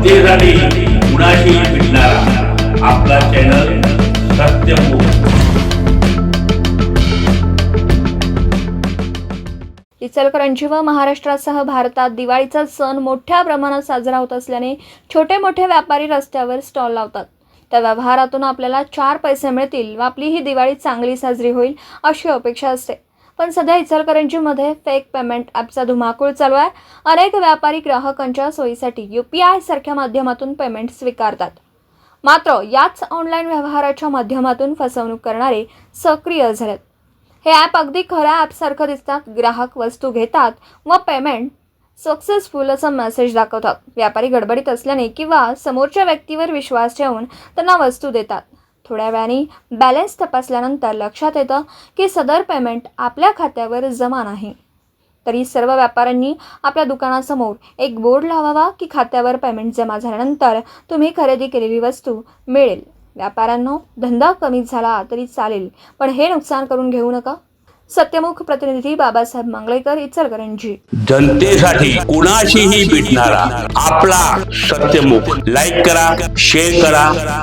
जनतेसाठी कुणाशी भेटणारा आपला चॅनल सत्यमुख इचलकरंजी व महाराष्ट्रासह भारतात दिवाळीचा सण मोठ्या प्रमाणात साजरा होत असल्याने छोटे मोठे व्यापारी रस्त्यावर स्टॉल लावतात. त्या व्यवहारातून आपल्याला चार पैसे मिळतील व आपली ही दिवाळी चांगली साजरी होईल अशी अपेक्षा असते. पण सध्या इचलकरंजीमध्ये फेक पेमेंट ॲपचा धुमाकूळ चालू आहे. अनेक व्यापारी ग्राहकांच्या सोयीसाठी यू पी आय सारख्या माध्यमातून पेमेंट स्वीकारतात. मात्र याच ऑनलाईन व्यवहाराच्या माध्यमातून फसवणूक करणारे सक्रिय झालेत. हे ॲप अगदी खऱ्या ॲपसारखं दिसतात. ग्राहक वस्तू घेतात व पेमेंट सक्सेसफुल असा मेसेज दाखवतात. व्यापारी गडबडीत असल्याने किंवा समोरच्या व्यक्तीवर विश्वास ठेवून त्यांना वस्तू देतात. थोड्या वेळाने बॅलन्स तपासल्यानंतर लक्षात येतं की सदर पेमेंट आपल्या खात्यावर जमा नाही. तरी सर्व व्यापाऱ्यांनी आपल्या दुकानासमोर एक बोर्ड लावावा की खात्यावर पेमेंट जमा झाल्यानंतर तुम्ही खरेदी केलेली वस्तू मिळेल. व्यापाऱ्यांनो धंदा कमी झाला तरी चालेल पण हे नुकसान करून घेऊ नका. सत्यमुख प्रतिनिधी बाबासाहेब मांगलेकर इचलकरंजी. जनतेसाठी कुणाशीही भेटणारा आपला सत्यमुख. लाईक करा शेअर करा